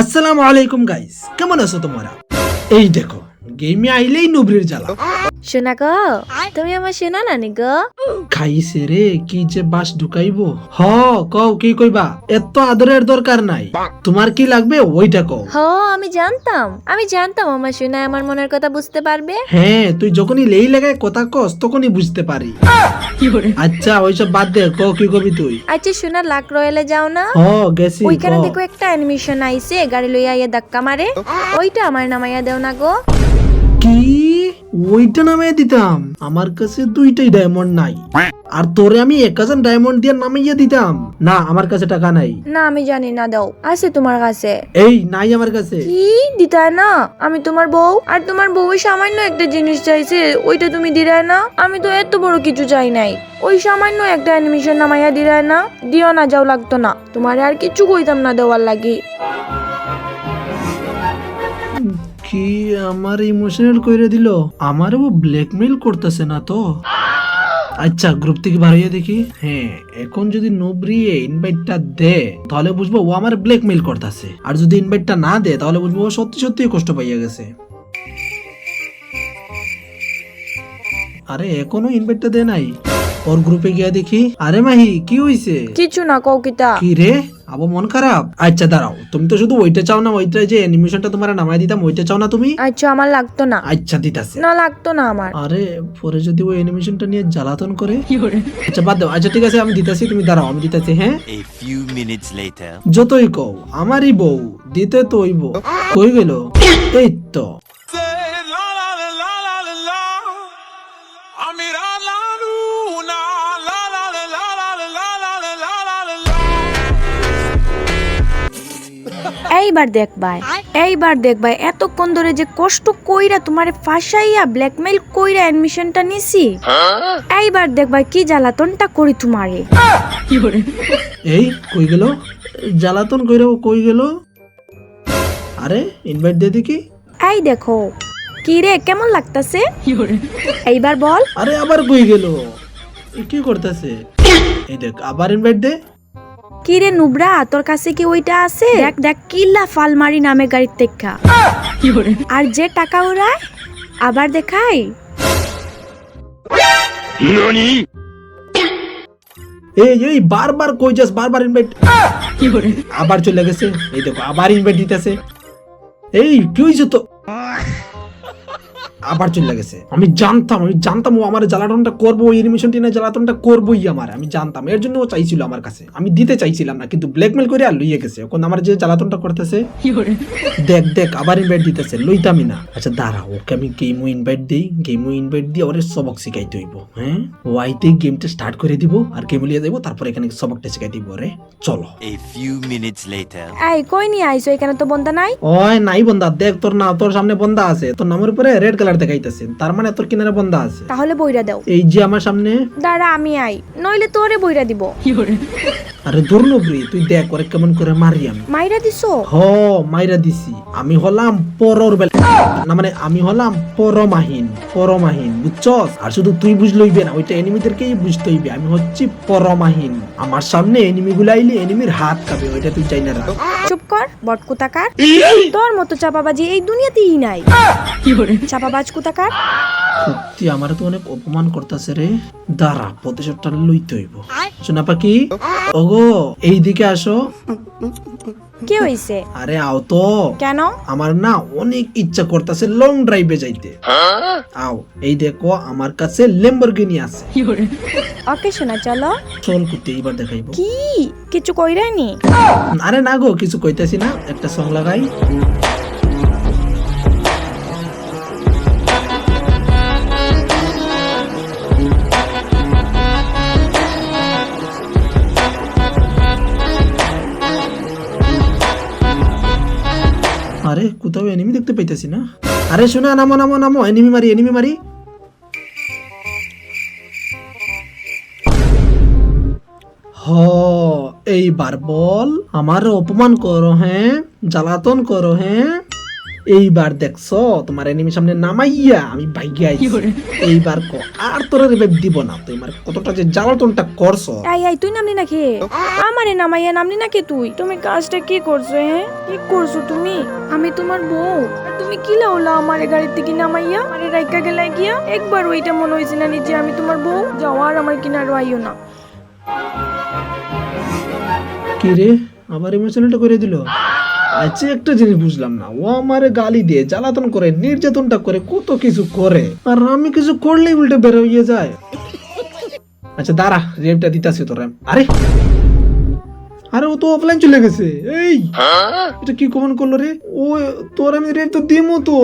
আসসালামু আলাইকুম গাইস কেমন আছো তোমরা? এই দেখো গেমে আইলেই নুবরির জ্বালা। শোনা গো তুমি আমার শোনা নানি গো? খাইছে রে কি যে বাস ঢুকাইবো। হ কও কি কইবা? এত আদরের দরকার নাই। তোমার কি লাগবে ওইটা কও। হ আমি জানতাম। আমি জানতাম আমার শোনা আমার মনের কথা বুঝতে পারবে। হ্যাঁ তুই যখনই লেই লাগায় কথা কস তখনই বুঝতে পারি। আচ্ছা ওইসব বাদ দে ক কি কবি তুই? আচ্ছা শোনা লাক রয়েলে যাও না। হ গেছি ওইখানে দেখো একটা অ্যানিমেশন আইছে গাড়ি লইয়া ইয়ে ধাক্কা মারে। ওইটা আমার নামাইয়া দেও না গো। কি? ওইটা নামে দিতাম। আমার কাছে দুইটাই ডায়মন্ড নাই। আর তোরে আমি এক হাজার ডায়মন্ড দিয়ে নামাইয়া দিতাম। না আমার কাছে টাকা নাই। না আমি জানি না দাও। আছে তোমার কাছে। এই নাই আমার কাছে। কি? দিতায় না? আমি তোমার বউ। আর তোমার বউ সামান্য একটা জিনিস চাইছে ওইটা তুমি দিরায় না? আমি তো এত বড় কিছু চাই নাই। ওই সামান্য একটা অ্যানিমেশন নামাইয়া দিরায় না? দিও না যাও লাগতো না। তোমার আর কিছু কইতাম না দেওয়ার লাগি। কি আমার ইমোশনাল কইরে দিল? আমারও ব্ল্যাকমেইল করতেছে না তো। আচ্ছা গ্রুপ থেকে হইয়া দেখি। হ্যাঁ এখন যদি নবরিয়ে ইনভাইটটা দে তাহলে বুঝব ও আমার ব্ল্যাকমেইল করতেছে। আর যদি ইনভাইটটা না দে তাহলে বুঝব ও সত্যি সত্যি কষ্ট পাইয়া গেছে। আরে এখনও ইনভাইটটা দে নাই। ওর গ্রুপে গিয়া দেখি। আরে মাহি কি হইছে? কিছু না কৌকিতা কি রে? আবার মন খারাপ? আচ্ছা দাঁড়াও। তুমি তো শুধু ওইটা চাও না ওইটা যে অ্যানিমেশনটা তোমার নামাই দিতাম ওইটা চাও না তুমি? আচ্ছা আমার লাগতো না। আচ্ছা দিতাছে না লাগতো না আমার। আরে পরে যদি ওই অ্যানিমেশনটা নিয়ে জ্বালাতন করে? কি করে? আচ্ছা বাদ দাও। আচ্ছা ঠিক আছে আমি দিতাছি তুমি দাঁড়াও আমি দিতাছি হ্যাঁ? A few minutes later. যতই কও আমারই বউ দিতে তো ওই বউ। কই গেল? এই তো। la la la la la la la. A mirar la এইবার দেখবাই এইবার দেখবাই এতক্ষণ ধরে যে কষ্ট কইরা তোমারে ফাঁসাইয়া ব্ল্যাকমেইল কইরা অ্যাডমিশনটা নিছি এইবার দেখবাই কি জ্বালাতনটা করি তোমারে। এই কই গেল? জ্বালাতন কইরা কই গেল? আরে ইনভাইট দিয়ে দেখি। এই দেখো কি রে কেমন লাগতাছে? এইবার বল। আরে আবার কই গেল? কি করতেছে? এই দেখ আবার ইনভাইট দে। কি রে নুবরা তোর কাছে কি ওইটা আছে? দেখ দেখ কিল্লা ফালমারি নামে গাড়ির দেখা আর যে টাকা ওরায় আবার দেখাই। এই এই বারবার কই যাস বারবার ইনভাইট আবার চলে গেছে। এই দেখো আবার ইনভাইট দিতেছে। এই কি হয়েছে তো? আবার চলে গেছে। আমি জানতাম আমি জানতাম ও আমার জ্বালাতনটা করব ওই এনিমেশনটি না জ্বালাতনটা করবোই আমার। আমি জানতাম এর জন্য ও চাইছিল আমার কাছে। আমি দিতে চাইছিলাম না কিন্তু ব্ল্যাকমেল করে আর লইয়ে গেছে। এখন আমার যে জ্বালাতনটা করতেছে দেখ দেখ আবার ইনভাইট দিতেছে লইতামই না। আচ্ছা দাঁড়া ওকে আমি গেমও ইনভাইট দিই। গেমও ইনভাইট দিয়ে ওরে সবক শিখাইতে হইব হ্যাঁ? ওয়াইতে গেমটা স্টার্ট করে দিব আর গেম লিয়ে যাব তারপর এখানে সবকটা শিখাই দিব রে চলো। A few minutes later. এই কই নিয়ে আইছো? এখানে তো বন্ধা নাই? ওই নাই বন্ধা দেখ তোর না তোর সামনে বন্ধা আছে। তোর নামের উপরে রেড কালার দেখাইতেছে তার মানে তোর কিনারে বন্ধ আছে। তাহলে বইরা দাও। এই যে আমার সামনে। দাঁড়া আমি আই। নইলে তোরে বইরা দিব। আরে দুর্নবরি তুই দেখ ওরে কেমন করে মারি আমি। মাইরা দিছো? হ মাইরা দিছি। আমি হলাম পরর বেলা না মানে আমি হলাম পরমাহীন পরমাহীন বুঝছস? আর শুধু তুই বুঝলইবে না ওইটা এনিমিদেরকেই বুঝতে হইবে। আমি হচ্ছি পরমাহীন। আমার সামনে এনিমি গুলো আইলে এনিমির হাত কাঁপে ওইটা তুই চাই না। রাখ চুপ কর বট কুতাকার। তোর মতো চাপাবাজি এই দুনিয়াতেই নাই। কি বলে? চাপাবাজ কুতাকার? সত্যি আমার তো অনেক অপমান করতেছে রে। দাঁড়া প্রতিশোধটা লইতে হইব। শোনা পাখি ওগো এইদিকে আসো। কি হইছে? আরে আও তো। কেন? আমার না অনেক ইচ্ছা করতেছে লং ড্রাইভে যাইতে। আও এই দেখো আমার কাছে লেম্বরগিনি আছে। ওকে শোনা চলো। চল কুত্তি এইবার দেখাইবো। কি? কিছু কইরানি? আরে না গো কিছু কইতাছি না। একটা সং লাগাই। আরে, কোথাও এনিমি দেখতে পাইতেছি না। আরে, শোনা, নামো নামো নামো এনিমি মারি এনিমি মারি। হ, এইবার বল, আমার অপমান করো হ্যাঁ? জ্বালাতন করো হ্যাঁ? এইবার দেখছ? তোমার এনিমি সামনে নামাইয়া আমি ভাইগে আইছি। এইবার ক? আর তোর রিভাইভ দিব না তুই। আমার কতটা যে জ্বালাতনটা করছ। আই আই তুই নামলি না খে আমারে নামাইয়া নামলি না কে তুই? তুমি কাজটা কি করছ হ্যাঁ কি করছ তুমি? আমি তোমার বউ। আর তুমি কি লাউলা আমার গাড়ির থেকে নামাইয়া? আরে রাইকা গেলাই গিয়া? একবার ওইটা মনে হয়েছিল না যে আমি তোমার বউ? যাও আর আমার কিনারও আইও না। কি রে? আবার ইমোশনালটা করে দিল? আচ্ছা একটা জিনিস বুঝলাম না। ও আমারে গালি দিয়ে জ্বালাতন করে নির্যাতনটা করে কত কিছু করে। আর আমি কিছু করলেই উল্টে বের হয়ে যায়। আচ্ছা দাঁড়া রেপটা দিতাছি তোর আরে! আরে ও তো অফলাইন চলে গেছে। এই! এটা কি কমন করল রে? ও তোর আমি রেট তো দিমো তো।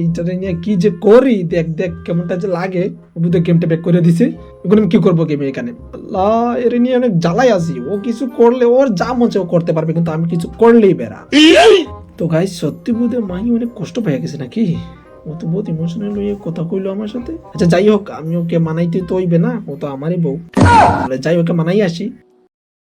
এইটা নিয়ে কি যে করি দেখ দেখ কেমনটা যে লাগে বুঝে গেমটা ব্যাক করে দিছে। এখন আমি কি করব গেমে এখানে? আল্লাহ এর নিয়ে অনেক জ্বালাই আছি। ও কিছু করলে ওর যা মনে ও করতে পারবে কিন্তু আমি কিছু করলেই বেড়া। তো গাই সত্যি বোধে মাই অনেক কষ্ট পেয়ে গেছে নাকি? ও তো বহুত ইমোশনাল হয়ে কথা কইলো আমার সাথে। আচ্ছা যাই হোক আমি ওকে মানাইতে তো হইবে না ও তো আমারই বউ। তাহলে যাই ওকে মানাই আসি।